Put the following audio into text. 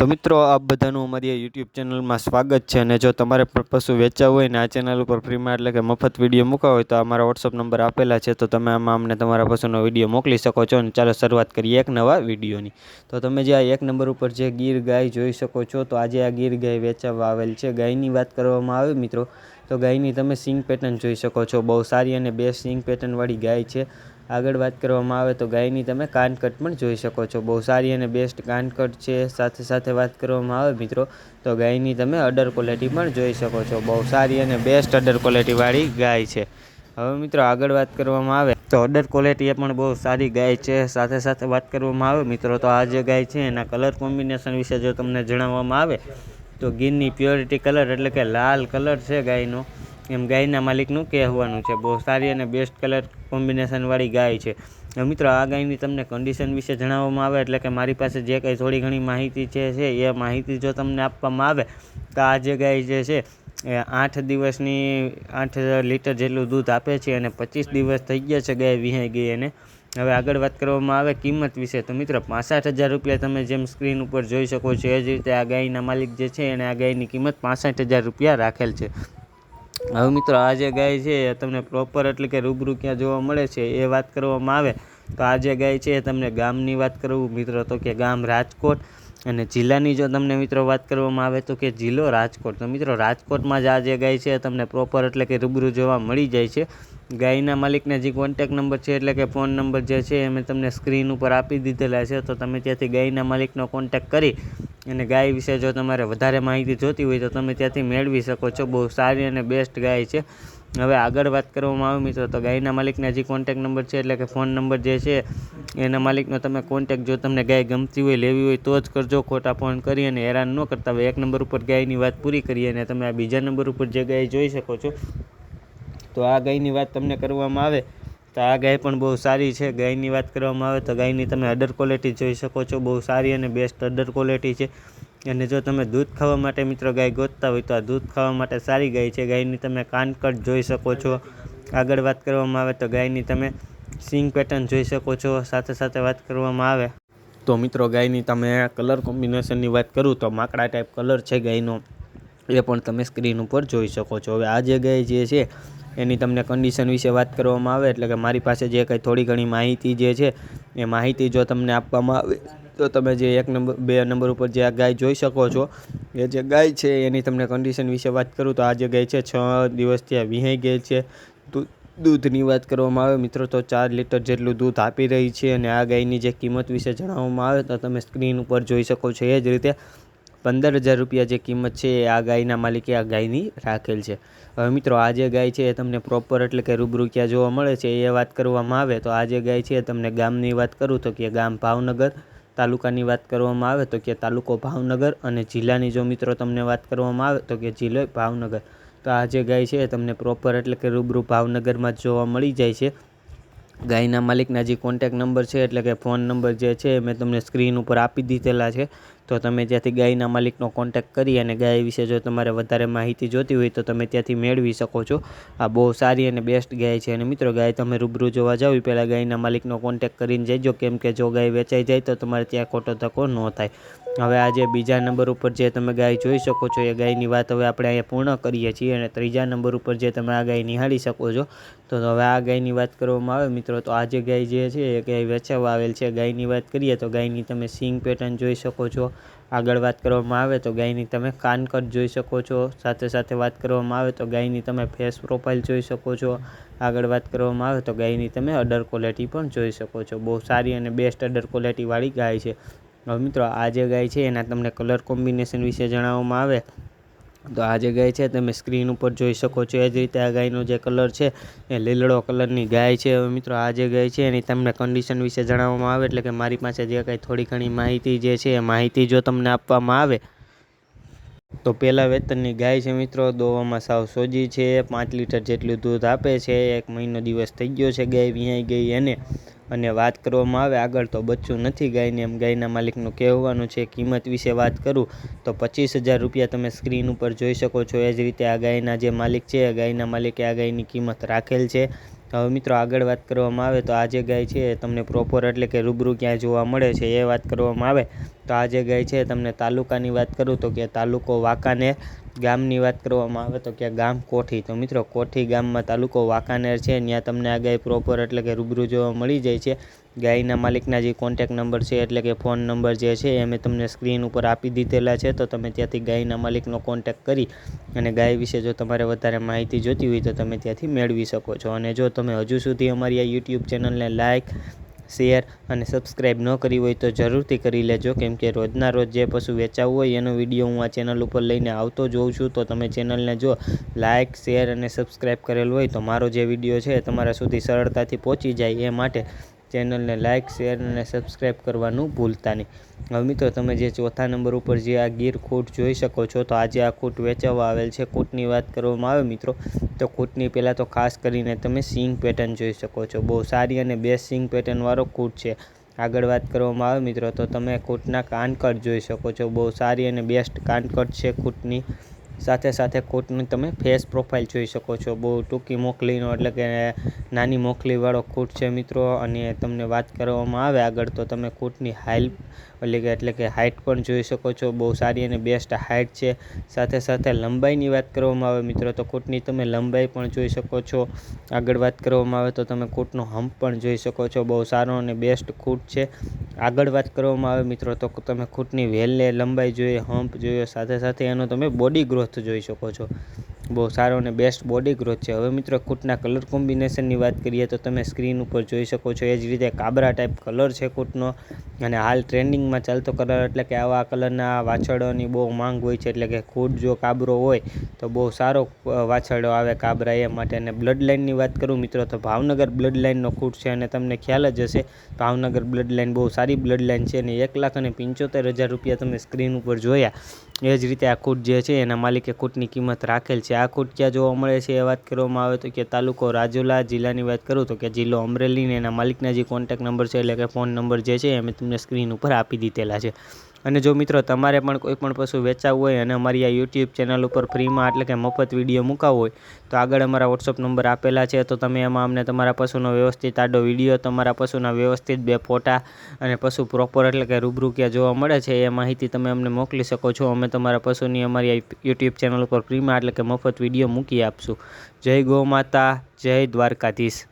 તો મિત્રો, આપ બધાનું અમારી યુટ્યુબ ચેનલમાં સ્વાગત છે અને જો તમારે પણ પશુ વેચવા હોય ને આ ચેનલ ઉપર ફ્રીમાં એટલે કે મફત વીડિયો મૂકવા હોય તો અમારા વોટ્સઅપ નંબર આપેલા છે. તો તમે આમાં અમને તમારા પશુનો વીડિયો મોકલી શકો છો અને ચાલો શરૂઆત કરીએ એક નવા વિડીયોની તો તમે જે આ એક નંબર ઉપર જે ગીર ગાય જોઈ શકો છો, તો આજે આ ગીર ગાય વેચાવા આવેલ છે. ગાયની વાત કરવામાં આવે મિત્રો, તો ગાયની તમે સિંગ પેટર્ન જોઈ શકો છો. બહુ સારી અને બે સિંગ પેટર્નવાળી ગાય છે. આગળ વાત કરવામાં આવે તો ગાયની તમે કાનકટ પણ જોઈ શકો છો. બહુ સારી અને બેસ્ટ કાનકટ છે. સાથે સાથે વાત કરવામાં આવે મિત્રો, તો ગાયની તમે અડર ક્વોલિટી પણ જોઈ શકો છો. બહુ સારી અને બેસ્ટ અડર ક્વોલિટીવાળી ગાય છે. હવે મિત્રો આગળ વાત કરવામાં આવે તો અડર ક્વોલિટી એ પણ બહુ સારી ગાય છે. સાથે સાથે વાત કરવામાં આવે મિત્રો, તો આ જે ગાય છે એના કલર કોમ્બિનેશન વિશે જો તમને જણાવવામાં આવે, તો ગીરની પ્યોરિટી કલર એટલે કે લાલ કલર છે ગાયનો. એમ ગાયના માલિકનું કહેવાનું છે. બહુ સારી અને બેસ્ટ કલર કોમ્બિનેશનવાળી ગાય છે. મિત્રો, આ ગાયની તમને કન્ડિશન વિશે જણાવવામાં આવે એટલે કે મારી પાસે જે કંઈ થોડી ઘણી માહિતી છે છે, એ માહિતી જો તમને આપવામાં આવે, તો આ જે ગાય જે છે, એ આઠ દિવસની આઠ લીટર જેટલું દૂધ આપે છે અને પચીસ દિવસ થઈ ગયા છે ગાય વિહાઈ ગઈ અને હવે આગળ વાત કરવામાં આવે કિંમત વિશે, તો મિત્રો, પાસઠ હજાર રૂપિયા તમે જેમ સ્ક્રીન ઉપર જોઈ શકો છો, એ જ રીતે આ ગાયના માલિક જે છે, એને આ ગાયની કિંમત પાસઠ હજાર રૂપિયા રાખેલ છે. હવે મિત્રો, આ જે ગાય છે એ તમને પ્રોપર એટલે કે રૂબરૂ ક્યાં જોવા મળે છે એ વાત કરવામાં આવે. તો આ જે ગાય છે એ તમને ગામની વાત કરું. મિત્રો, તો કે ગામ રાજકોટ અને જિલ્લાની જો તમને મિત્રો વાત કરવામાં આવે તો કે જિલ્લો રાજકોટ. તો મિત્રો, રાજકોટમાં જ આ જે ગાય છે તમને પ્રોપર એટલે કે રૂબરૂ જોવા મળી જાય છે. ગાયના માલિકને જે કોન્ટેક નંબર છે એટલે કે ફોન નંબર જે છે એ મેં તમને સ્ક્રીન ઉપર આપી દીધેલા છે. તો તમે ત્યાંથી ગાયના માલિકનો કોન્ટેક કરી અને ગાય વિશે જો તમારે વધારે માહિતી જોતી હોય તો તમે ત્યાંથી મેળવી શકો છો. બહુ સારી અને બેસ્ટ ગાય છે. હવે આગળ વાત કરવામાં આવે મિત્રો, તો ગાયના માલિકના જે કોન્ટેક નંબર છે, એટલે કે ફોન નંબર જે છે, એના માલિકનો તમે કોન્ટેક જો તમને ગાય ગમતી હોય, લેવી હોય, તો જ કરજો. ખોટા ફોન કરી અને હેરાન ન કરતા હોય. એક નંબર ઉપર ગાયની વાત પૂરી કરી અને તમે આ બીજા નંબર ઉપર જે ગાય જોઈ શકો છો, તો આ ગાયની વાત તમને કરવામાં આવે. તો આ ગાય પણ બહુ સારી છે. ગાયની વાત કરવામાં આવે તો ગાયની તમે અડર ક્વોલિટી જોઈ શકો છો. બહુ સારી અને બેસ્ટ અડર ક્વોલિટી છે. અને જો તમે દૂધ ખાવા માટે મિત્રો ગાય ગોતતા હોય તો આ દૂધ ખાવા માટે સારી ગાય છે. ગાયની તમે કાનકટ જોઈ શકો છો. આગળ વાત કરવામાં આવે તો ગાયની તમે સિંગ પેટર્ન જોઈ શકો છો. સાથે સાથે વાત કરવામાં આવે તો મિત્રો ગાયની તમે કલર કોમ્બિનેશનની વાત કરું તો માકડા ટાઈપ કલર છે ગાયનો. એ પણ તમે સ્ક્રીન ઉપર જોઈ શકો છો. હવે આ જે ગાય જે છે એની તમને કન્ડિશન વિશે વાત કરવામાં આવે, એટલે કે મારી પાસે જે કંઈ થોડી ઘણી માહિતી જે છે, એ માહિતી જો તમને આપવામાં આવે, તો તમે જે એક નંબર, બે નંબર ઉપર જે આ ગાય જોઈ શકો છો, એ જે ગાય છે, એની તમને કન્ડિશન વિશે વાત કરું, તો આ જે ગાય છે, છ દિવસથી આ વિહાઈ ગઈ છે. દૂધની વાત કરવામાં આવે, મિત્રો, તો ચાર લીટર જેટલું દૂધ આપી રહી છે, અને આ ગાયની જે કિંમત વિશે જણાવવામાં આવે, તો તમે સ્ક્રીન ઉપર જોઈ શકો છો એ જ રીતે. પંદર હજાર રૂપિયા જે કિંમત છે એ આ ગાયના માલિકે આ ગાયની રાખેલ છે. હવે મિત્રો, આ જે ગાય છે એ તમને પ્રોપર એટલે કે રૂબરૂ ક્યાં જોવા મળે છે એ વાત કરવામાં આવે તો આ જે ગાય છે તમને ગામની વાત કરું તો કે ગામ ભાવનગર તાલુકાની વાત કરવામાં આવે તો કે તાલુકો ભાવનગર અને જિલ્લાની જો મિત્રો તમને વાત કરવામાં આવે તો કે જિલ્લો ભાવનગર. તો આ જે ગાય છે એ તમને પ્રોપર એટલે કે રૂબરૂ ભાવનગરમાં જ જોવા મળી જાય છે. ગાયના માલિકના જે કોન્ટેક નંબર છે એટલે કે ફોન નંબર જે છે મેં તમને સ્ક્રીન ઉપર આપી દીધેલા છે. તો તમે ત્યાંથી ગાયના માલિકનો કોન્ટેક કરી અને ગાય વિશે જો તમારે વધારે માહિતી જોતી હોય તો તમે ત્યાંથી મેળવી શકો છો. આ બહુ સારી અને બેસ્ટ ગાય છે અને મિત્રો ગાય તમે રૂબરૂ જોવા જાવ એ પહેલાં ગાયના માલિકનો કોન્ટેક કરીને જજો કેમ કે જો ગાય વેચાઈ જાય તો તમારે ત્યાં ખોટો ધક્કો ન થાય. હવે આજે બીજા નંબર ઉપર જે તમે ગાય જોઈ શકો છો એ ગાયની વાત હવે આપણે અહીંયા પૂર્ણ કરીએ છીએ અને ત્રીજા નંબર ઉપર જે તમે આ ગાય નિહાળી શકો છો. તો હવે આ ગાયની વાત કરવામાં આવે મિત્રો તો આ જે ગાય જે છે એ ગાય વેચાવા આવેલ છે ગાયની વાત કરીએ તો ગાયની તમે સિંગ પેટર્ન જોઈ શકો છો. આગળ વાત કરવામાં આવે તો ગાયની તમે કાનકટ જોઈ શકો છો, સાથે સાથે વાત કરવામાં આવે તો ગાયની તમે ફેસ પ્રોફાઇલ જોઈ શકો છો, આગળ વાત કરવામાં આવે તો ગાયની તમે અડર ક્વોલિટી પણ જોઈ શકો છો. બહુ સારી અને બેસ્ટ અડર ક્વોલિટીવાળી ગાય છે. હવે મિત્રો, આ જે ગાય છે એના તમને કલર કોમ્બિનેશન વિશે જણાવવામાં આવે. તો આ જે ગાય છે તમે સ્ક્રીન ઉપર જોઈ શકો છો. એ જ રીતે આ ગાયનો જે કલર છે એ લીલડો કલરની ગાય છે. હવે મિત્રો, આ જે ગાય છે એની તમને કન્ડિશન વિશે જણાવવામાં આવે એટલે કે મારી પાસે જે કાંઈ થોડી ઘણી માહિતી જે છે એ માહિતી જો તમને આપવામાં આવે. તો પહેલાં વેતનની ગાય છે મિત્રો, દોવામાં સાવ સોજી છે, પાંચ લીટર જેટલું દૂધ આપે છે, એક મહિનો દિવસ થઈ ગયો છે ગાય વિહાઈ ગઈ એને. અને વાત કરવામાં આવે આગળ તો બચ્ચું નથી ગાયને એમ ગાયના માલિકનું કહેવાનું છે, કિંમત વિશે વાત કરું, તો પચીસ હજાર રૂપિયા તમે સ્ક્રીન ઉપર જોઈ શકો છો. એ જ રીતે આ ગાયના જે માલિક છે ગાયના માલિકે આ ગાયની કિંમત રાખેલ છે. હવે મિત્રો આગળ વાત કરવામાં આવે તો આ જે ગાય છે તમને પ્રોપર એટલે કે રૂબરૂ ક્યાં જોવા મળે છે એ વાત કરવામાં આવે. તો આ જે ગાય છે તમને તાલુકાની વાત કરું તો કે તાલુકો વાંકાનેર ગામની વાત કરવામાં આવે તો કે ગામ કોઠી. તો મિત્રો કોઠી ગામમાં તાલુકો વાંકાનેર છે ત્યાં તમને આ ગાય પ્રોપર એટલે કે રૂબરૂ જોવા મળી જાય છે. ગાયના માલિકના જે કોન્ટેક નંબર છે, એટલે કે ફોન નંબર જે છે, એ મેં તમને સ્ક્રીન ઉપર આપી દીધેલા છે. તો તમે ત્યાંથી ગાયના માલિકનો કોન્ટેક કરી અને ગાય વિશે જો તમારે વધારે માહિતી જોતી હોય તો તમે ત્યાંથી મેળવી શકો છો. અને જો તમે હજુ સુધી અમારી આ યુટ્યુબ ચેનલને લાઇક શેર અને સબસ્ક્રાઈબ ન કરી હોય તો જરૂરથી કરી લેજો. કેમ કે રોજના રોજ જે પશુ વેચાવું હોય, એનો વીડિયો હું આ ચેનલ ઉપર લઈને આવતો જોઉં છું. તો તમે ચેનલને જો લાઇક શેર અને સબસ્ક્રાઈબ કરેલ હોય તો મારો જે વીડિયો છે તમારા સુધી સરળતાથી પહોંચી જાય એ માટે ચેનલને લાઇક શેર અને સબસ્ક્રાઈબ કરવાનું ભૂલતા નહીં. હવે મિત્રો, તમે જે ચોથા નંબર ઉપર જે આ ગીર ખોટ જોઈ શકો છો, તો આજે આ ખોટ વેચવા આવેલ છે. ખોટની વાત કરવામાં આવે મિત્રો, તો ખોટની પહેલાં તો ખાસ કરીને તમે સિંગ પેટર્ન જોઈ શકો છો. બહુ સારી અને બેસ્ટ સિંગ પેટર્નવાળો ખોટ છે. આગળ વાત કરવામાં આવે મિત્રો, તો તમે ખૂટના કાનકટ જોઈ શકો છો. બહુ સારી અને બેસ્ટ કાનકટ છે ખૂટની સાથે સાથે કોટની તમે ફેસ પ્રોફાઇલ જોઈ શકો છો. બહુ ટૂંકી મોકલીનો એટલે કે નાની મોકલીવાળો કોટ છે મિત્રો. અને તમને વાત કરવામાં આવે આગળ તો તમે કોટની હાઇલ એટલે કે એટલે કે હાઇટ પણ જોઈ શકો છો. બહુ સારી અને બેસ્ટ હાઇટ છે. સાથે સાથે લંબાઈની વાત કરવામાં આવે મિત્રો, તો કોટની તમે લંબાઈ પણ જોઈ શકો છો. આગળ વાત કરવામાં આવે તો તમે કોટનો હમ્પ પણ જોઈ શકો છો. બહુ સારો અને બેસ્ટ કોટ છે. આગળ વાત કરવામાં આવે મિત્રો, તો તમે કોટની વેલને લંબાઈ જોઈએ હમ્પ જોઈએ. સાથે સાથે એનો તમે બોડી ગ્રોથ જોઈ શકો છો. બહુ સારો અને બેસ્ટ બોડી ગ્રોથ છે. હવે મિત્રો કૂટના કલર કોમ્બિનેશનની વાત કરીએ તો તમે સ્ક્રીન ઉપર જોઈ શકો છો. એ જ રીતે કાબરા ટાઈપ કલર છે કૂટનો. અને હાલ ટ્રેન્ડિંગમાં ચાલતો કલર એટલે કે આવા કલરના વાછરડોની બહુ માંગ હોય છે, એટલે કે ખૂટ જો કાબરો હોય તો બહુ સારો વાછરડો આવે કાબરા એ માટે. અને બ્લડ લાઇનની વાત કરું મિત્રો, તો ભાવનગર બ્લડ લાઇનનો ખૂટ છે અને તમને ખ્યાલ જ હશે, ભાવનગર બ્લડ લાઇન બહુ સારી બ્લડ લાઇન છે અને એક લાખ અને પંચોતેર હજાર રૂપિયા તમે સ્ક્રીન ઉપર જોયા. એ જ રીતે આ ખૂટ જે છે એના માલિકે ખૂટની કિંમત રાખેલ છે. આ ખૂટ ક્યાં જોવા મળે છે એ વાત કરવામાં આવે તો કે તાલુકો રાજુલા જિલ્લાની વાત કરું તો કે જિલ્લો અમરેલીને એના માલિકના જે કોન્ટેક નંબર છે એટલે કે ફોન નંબર જે છે એ મેં તમને સ્ક્રીન ઉપર આપી દીધેલા છે. અને જો મિત્રો તમારે પણ કોઈ પણ પશુ વેચાવવું હોય અને અમારી આ યુટ્યુબ ચેનલ ઉપર ફ્રીમાં એટલે કે મફત વીડિયો મૂકાવો હોય, તો આગળ અમારા વોટ્સઅપ નંબર આપેલા છે. તો તમે એમાં અમને તમારા પશુનો વ્યવસ્થિત આડો વીડિયો, તમારા પશુના વ્યવસ્થિત બે ફોટા અને પશુ પ્રોપર એટલે કે રૂબરૂ ક્યાં જોવા મળે છે એ માહિતી તમે અમને મોકલી શકો છો. અમે તમારા પશુની અમારી યુટ્યુબ ચેનલ ઉપર ફ્રીમાં એટલે કે મફત વીડિયો મૂકી આપશું. જય ગૌ માતા, જય દ્વારકાધીશ.